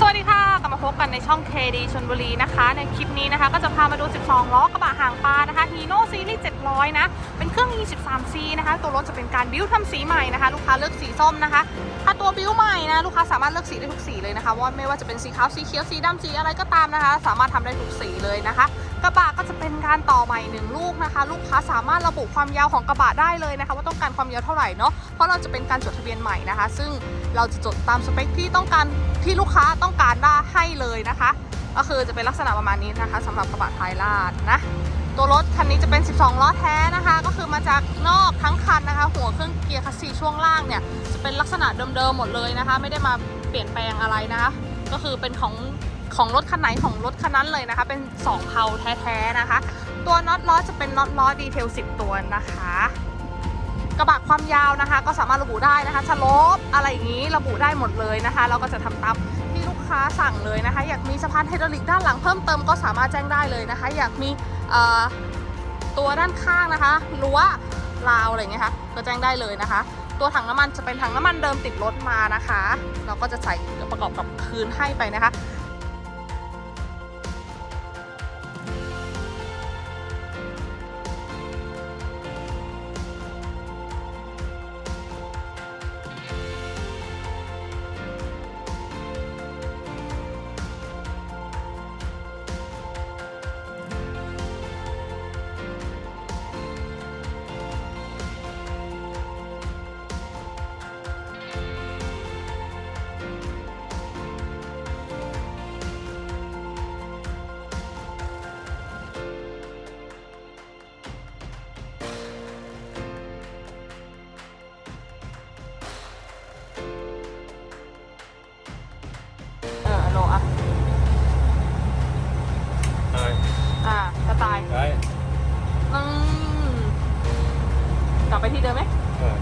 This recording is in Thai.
สวัสดีค่ะ กลับมาพบกันในช่อง KD ชนบุรีนะคะ ในคลิปนี้นะคะก็จะพามาดู 12 ล้อกระบะหางปลานะคะ Hino Series 700 นะ เป็นเครื่อง E13C นะคะ ตัวรถจะเป็นการบิ้วทำสีใหม่นะคะ ลูกค้าเลือกสีส้มนะคะ ถ้าตัวบิวใหม่นะลูกค้าสามารถเลือกสีได้ทุกสีเลยนะคะว่าไม่ว่าจะเป็นสีขาวสีเขียวสีดำสีอะไรก็ตามนะคะ สามารถทำได้ทุกสีเลยนะคะ กระบะก็จะเป็นการต่อใหม่หนึ่งลูกนะคะ ลูกค้าสามารถระบุความยาวของกระบะได้เลยนะคะ ว่าต้องการความยาวเท่าไหร่เนาะเพราะเราจะเป็นการจดทะเบียนใหม่นะคะ ซึ่งเราจะจดตามสเปคที่ต้องการที่ลูกค้าต้องการได้ให้เลยนะคะ ก็คือจะเป็นลักษณะประมาณนี้นะคะสำหรับกระบะไทยลาดนะตัวรถคันนี้จะเป็น 12 ล้อแท้นะคะ ก็คือมาจากนอกทั้งคันนะคะ ยร์คัสซีช่วงล่างเนี่ยจะเป็นลักษณะเดิมๆหมดเลยนะคะ ไม่ได้มาเปลี่ยนแปลงอะไรนะคะก็คือเป็นของของรถคันไหนของรถคันนั้นเลยนะคะ เป็น2เพาแท้ๆนะคะ ตัวน็อตล้อจะเป็นน็อตล้อดีเทล 10 ตัวนะคะ กระบะความยาวนะคะ ก็สามารถระบุได้นะคะชะลบอะไรอย่างนี้ระบุได้หมดเลยนะคะ เราก็จะทำตามที่ลูกค้าสั่งเลยนะคะ อยากมีสะพานไฮดรอลิกด้านหลังเพิ่มเติมก็สามารถแจ้งได้เลยนะคะ อยากมีตัวด้านข้างนะคะรั้ว ลาวอะไรเงี้ยค่ะก็แจ้งได้เลยนะคะ ตัวถังน้ำมันจะเป็นถังน้ำมันเดิมติดรถมานะคะ เราก็จะใส่ประกอบกับคืนให้ไปนะคะาสไตล์ใช่อืมกลับไปที่เดิมไหม เออ